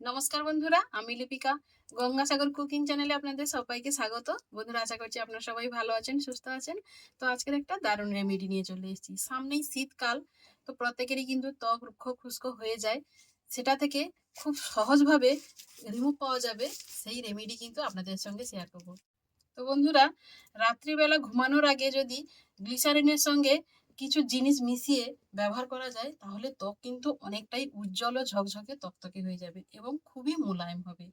নমস্কার বন্ধুরা, আমি লিপিকা। গঙ্গাসাগর কুকিং চ্যানেলে আপনাদের সবাইকে স্বাগত। বন্ধুরা, আশা করছি আপনারা সবাই ভালো আছেন, সুস্থ আছেন। তো আজকের একটা দারুণ রেমেডি নিয়ে চলে এসেছি। সামনেই শীতকাল, তো প্রত্যেকেরই কিন্তু ত্বক, রুক্ষ, খুস্কো হয়ে যায়। সেটা থেকে খুব সহজভাবে রিমুভ পাওয়া যাবে, সেই রেমেডি কিন্তু আপনাদের সঙ্গে শেয়ার করব। তো বন্ধুরা, রাত্রিবেলা ঘুমানোর আগে যদি গ্লিসারিনের সঙ্গে কিছু জিনিস মিশিয়ে ব্যবহার করা যায়, তাহলে ত্বক কিন্তু অনেকটাই উজ্জ্বল ও ঝকঝকে তকতকে হয়ে যাবে এবং খুবই মোলায়েম হবে।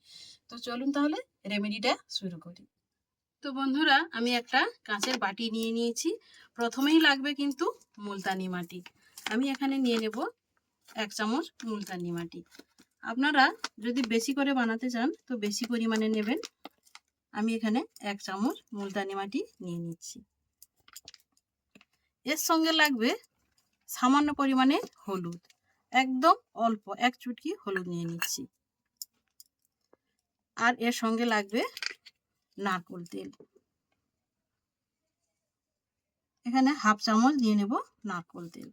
তো চলুন তাহলে রেমেডিটা শুরু করি। তো বন্ধুরা, আমি একটা কাঁচের বাটি নিয়ে নিয়েছি। প্রথমেই লাগবে কিন্তু মুলতানি মাটি। আমি এখানে নিয়ে নেব এক চামচ মুলতানি মাটি। আপনারা যদি বেশি করে বানাতে চান, তো বেশি পরিমাণে নেবেন। আমি এখানে এক চামচ মুলতানি মাটি নিয়ে নিচ্ছি। এর সঙ্গে লাগবে সামান্য পরিমাণে হলুদ। একদম অল্প, এক চুটকি হলুদ নিয়ে নিচ্ছি। আর এর সঙ্গে লাগবে নারকোল তেল। এখানে হাফ চামচ দিয়ে নেব নারকোল তেল।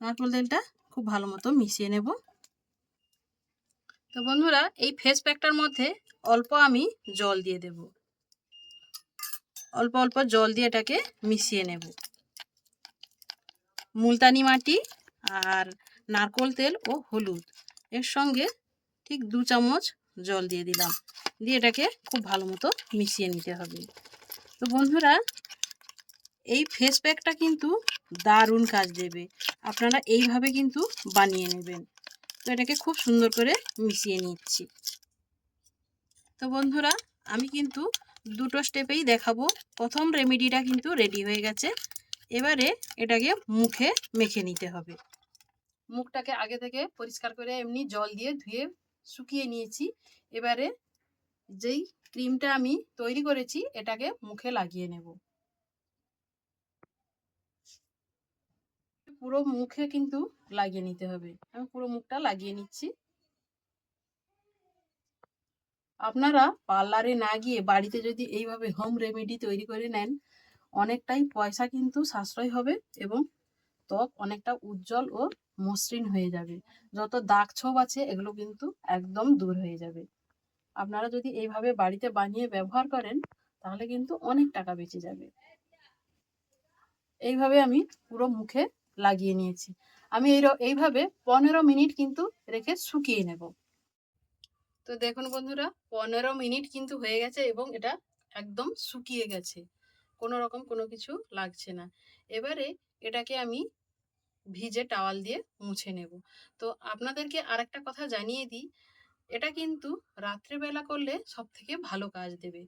নারকোল তেলটা খুব ভালো মতো মিশিয়ে নেব। তো বন্ধুরা, এই ফেস প্যাকটার মধ্যে অল্প আমি জল দিয়ে দেব। অল্প অল্প জল দিয়ে এটাকে মিশিয়ে নেব। মুলতানি মাটি আর নারকোল তেল ও হলুদ। এর সঙ্গে ঠিক দু চামচ জল দিয়ে দিলাম। দিয়ে এটাকে খুব ভালো মতো মিশিয়ে নিতে হবে। তো বন্ধুরা, এই ফেস প্যাকটা কিন্তু দারুণ কাজ দেবে। আপনারা এইভাবে কিন্তু বানিয়ে নেবেন। তো এটাকে খুব সুন্দর করে মিশিয়ে নিচ্ছি। তো বন্ধুরা, আমি কিন্তু দুটো স্টেপেই দেখাবো। প্রথম রেমেডিটা কিন্তু রেডি হয়ে গেছে। এবারে এটাকে মুখে মেখে নিতে হবে। মুখটাকে আগে থেকে পরিষ্কার করে এমনি জল দিয়ে ধুয়ে শুকিয়ে নিয়েছি। এবারে যেই ক্রিমটা আমি তৈরি করেছি, এটাকে মুখে লাগিয়ে নেব। পুরো মুখে কিন্তু লাগিয়ে নিতে হবে। আমি পুরো মুখটা লাগিয়ে নিচ্ছি। আপনারা পার্লারে না গিয়ে বাড়িতে যদি এইভাবে হোম রেমেডি তৈরি করে নেন অনেকটাই পয়সা কিন্তু সাশ্রয় হবে এবং ত্বক অনেকটা উজ্জ্বল ও মসৃণ হয়ে যাবে। যত দাগ ছোপ আছে, এগুলো কিন্তু একদম দূর হয়ে যাবে। আপনারা যদি এইভাবে বাড়িতে বানিয়ে ব্যবহার করেন, তাহলে কিন্তু অনেক টাকা বেঁচে যাবে। এইভাবে আমি পুরো মুখে লাগিয়ে নিয়েছি। আমি এই এইভাবে পনেরো মিনিট কিন্তু রেখে শুকিয়ে নেব। তো দেখুন বন্ধুরা, পনেরো মিনিট কিন্তু হয়ে গেছে এবং এটা একদম শুকিয়ে গেছে। কোনো রকম কোনো কিছু লাগছে না। এবারে এটাকে আমি ভিজে টাওয়াল দিয়ে মুছে নেব। তো আপনাদেরকে আরেকটা কথা জানিয়ে দিই, এটা কিন্তু রাত্রেবেলা করলে সব থেকে ভালো কাজ দেবে।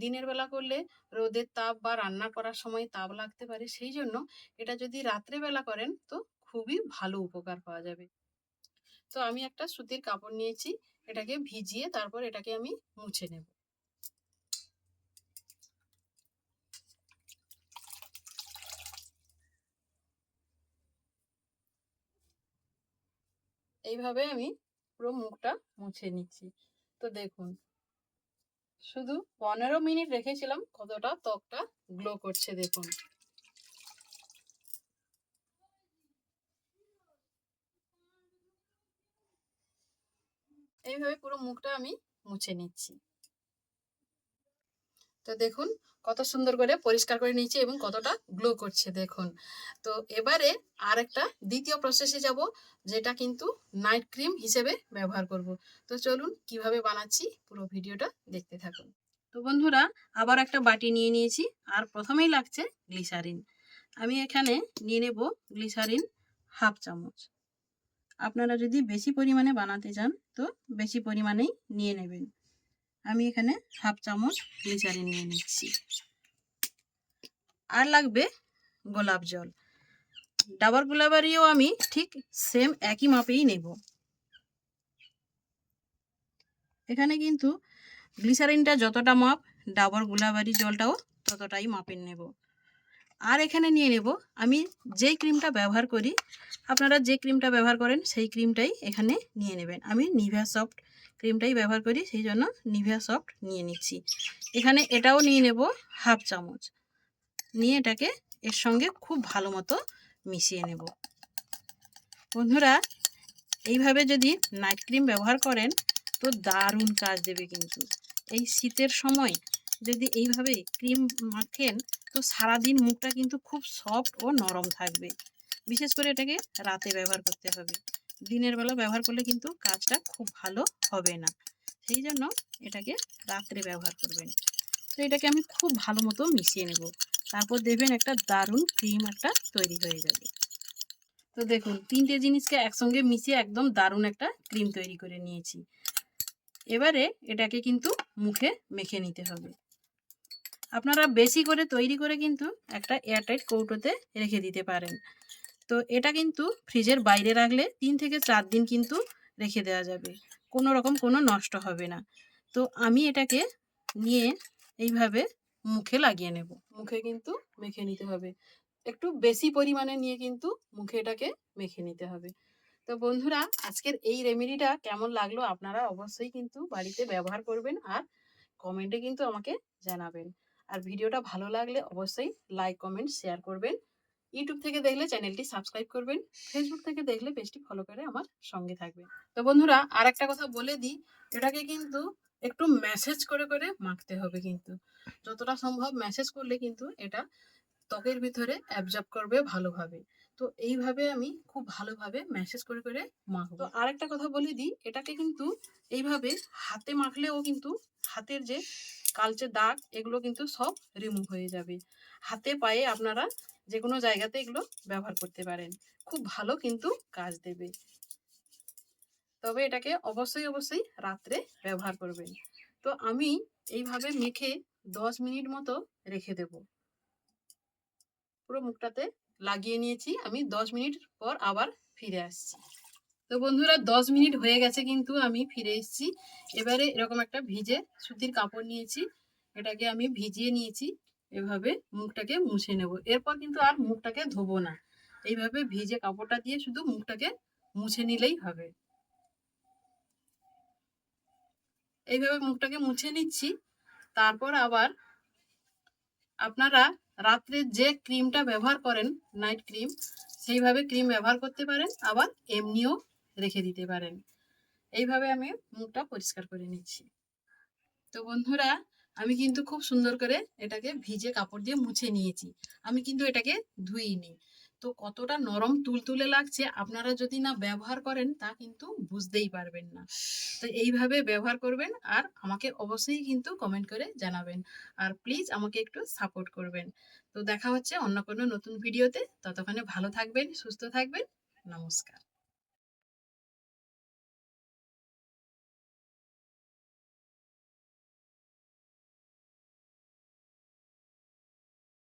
দিনের বেলা করলে রোদের তাপ বা রান্না করার সময় তাপ লাগতে পারে, সেই জন্য এটা যদি রাত্রেবেলা করেন তো খুবই ভালো উপকার পাওয়া যাবে। তো আমি একটা সুতির কাপড় নিয়েছি, এটাকে ভিজিয়ে তারপর এটাকে আমি মুছে নেব। এইভাবে আমি পুরো মুখটা মুছে নিচ্ছি। তো দেখুন, শুধু পনেরো মিনিট রেখেছিলাম, কতটা ত্বকটা গ্লো করছে দেখুন। এইভাবে পুরো মুখটা আমি মুছে নিচ্ছি। তো দেখুন, কত সুন্দর করে পরিষ্কার করে নিয়েছি এবং কতটা গ্লো করছে, দেখুন। তো এবারে আর একটা দ্বিতীয় প্রসেসে যাব, যেটা কিন্তু নাইট ক্রিম হিসেবে ব্যবহার করব। তো চলুন কীভাবে বানাচ্ছি পুরো ভিডিওটা দেখতে থাকুন। তো বন্ধুরা, আবার একটা বাটি নিয়ে নিয়েছি, আর প্রথমেই লাগছে গ্লিসারিন আমি এখানে নিয়ে নেব গ্লিসারিন হাফ চামচ। আপনারা যদি বেশি পরিমাণে বানাতে চান, তো বেশি পরিমাণেই নিয়ে নেবেন। আমি এখানে হাফ চামচ গ্লিসারিন নিয়ে নিচ্ছি। আর লাগবে গোলাপ জল। ডাবর গোলাবারিও আমি ঠিক সেম একই মাপেই নেব। এখানে কিন্তু গ্লিসারিনটা যতটা মাপ, ডাবর গোলাবারি জলটাও ততটাই মাপের নেব। আর এখানে নিয়ে নেব, আমি যেই ক্রিমটা ব্যবহার করি, আপনারা যে ক্রিমটা ব্যবহার করেন, সেই ক্রিমটাই এখানে নিয়ে নেবেন। আমি নিভা সফট ক্রিমটাই ব্যবহার করি, সেই জন্য নিভিয়া সফট নিয়ে নিচ্ছি। এখানে এটাও নিয়ে নেব হাফ চামচ। নিয়ে এটাকে এর সঙ্গে খুব ভালো মতো মিশিয়ে নেব। বন্ধুরা, এইভাবে যদি নাইট ক্রিম ব্যবহার করেন, তো দারুণ কাজ দেবে কিন্তু। এই শীতের সময় যদি এইভাবে ক্রিম মাখেন, তো সারাদিন মুখটা কিন্তু খুব সফট ও নরম থাকবে। বিশেষ করে এটাকে রাতে ব্যবহার করতে হবে। দিনের বেলা ব্যবহার করলে কিন্তু কাজটা খুব ভালো হবে না। সেই জন্য এটাকে রাত্রে ব্যবহার করবেন। তো এটাকে আমি খুব ভালো মতো মিশিয়ে নেব। তারপর দেবেন একটা দারুণ ক্রিম একটা তৈরি হয়ে যাবে। তো দেখুন, তিনটে জিনিসকে একসঙ্গে মিশিয়ে একদম দারুণ একটা ক্রিম তৈরি করে নিয়েছি। এবারে এটাকে কিন্তু মুখে মেখে নিতে হবে। আপনারা বেশি করে তৈরি করে কিন্তু একটা এয়ারটাইট কৌটোতে রেখে দিতে পারেন। তো এটা কিন্তু ফ্রিজের বাইরে রাখলে তিন থেকে চার দিন কিন্তু রেখে দেওয়া যাবে। কোনো রকম কোনো নষ্ট হবে না। তো আমি এটাকে নিয়ে এইভাবে মুখে লাগিয়ে নেব। মুখে কিন্তু মেখে নিতে হবে। একটু বেশি পরিমাণে নিয়ে কিন্তু মুখে এটাকে মেখে নিতে হবে। তো বন্ধুরা, আজকের এই রেমেডিটা কেমন লাগল আপনারা অবশ্যই কিন্তু বাড়িতে ব্যবহার করবেন আর কমেন্টে কিন্তু আমাকে জানাবেন। আর ভিডিওটা ভালো লাগলে অবশ্যই লাইক, কমেন্ট, শেয়ার করবেন। ইউটিউব থেকে দেখলে চ্যানেলটি সাবস্ক্রাইব করবেন ফেসবুক থেকে দেখলে পেজটি ফলো করে আমার সঙ্গে থাকবেন। তো বন্ধুরা আর একটা কথা বলে দিই, এটাকে কিন্তু একটু মেসেজ করে করে মাখতে হবে কিন্তু। যতটা সম্ভব মেসেজ করলে কিন্তু এটা ত্বকের ভিতরে অ্যাবজর্ব করবে ভালোভাবে। তো এইভাবে আমি খুব ভালোভাবে মেসেজ করে করে মাখবো। তো আরেকটা কথা বলে দিই, এটাকে কিন্তু এইভাবে হাতে মাখলেও কিন্তু হাতের যে কালচে দাগ এগুলো কিন্তু সব রিমুভ হয়ে যাবে। হাতে পায়ে আপনারা যে কোনো জায়গাতে এগুলো ব্যবহার করতে পারেন। খুব ভালো কিন্তু কাজ দেবে। তবে এটাকে অবশ্যই অবশ্যই রাত্রে ব্যবহার করবেন। তো আমি এইভাবে মেখে দশ মিনিট মতো রেখে দেব। পুরো মুখটাতে লাগিয়ে নিয়েছি। আমি দশ মিনিট পর আবার ফিরে আসছি। তো বন্ধুরা, দশ মিনিট হয়ে গেছে কিন্তু আমি ফিরে এসেছি। এবারে এরকম একটা ভিজে সুতির কাপড় নিয়েছি, এটাকে আমি ভিজিয়ে নিয়েছি, এভাবে মুখটাকে মুছে নেব। এরপর কিন্তু আর মুখটাকে ধোবো না। এইভাবে ভিজে কাপড়টা দিয়ে শুধু মুখটাকে মুছে নিলেই হবে। এইভাবে মুখটাকে মুছে নিচ্ছি, তারপর আবার আপনারা রাত্রে যে ক্রিমটা ব্যবহার করেন, নাইট ক্রিম, সেইভাবে ক্রিম ব্যবহার করতে পারেন। আবার এমনিও রেখে দিতে পারেন। এইভাবে আমি মুখটা পরিষ্কার করে নিচ্ছি। তো বন্ধুরা, আমি কিন্তু খুব সুন্দর করে এটাকে ভিজে কাপড় দিয়ে মুছে নিয়েছি। আমি কিন্তু এটাকে ধুইনি। তো কতটা নরম তুলতুলে লাগছে, আপনারা যদি না ব্যবহার করেন, তা কিন্তু বুঝতেই পারবেন না। তো এইভাবে ব্যবহার করবেন আর আমাকে অবশ্যই কিন্তু কমেন্ট করে জানাবেন। আর প্লিজ আমাকে একটু সাপোর্ট করবেন। তো দেখা হচ্ছে অন্য কোনো নতুন ভিডিওতে। ততক্ষণে ভালো থাকবেন, সুস্থ থাকবেন। নমস্কার।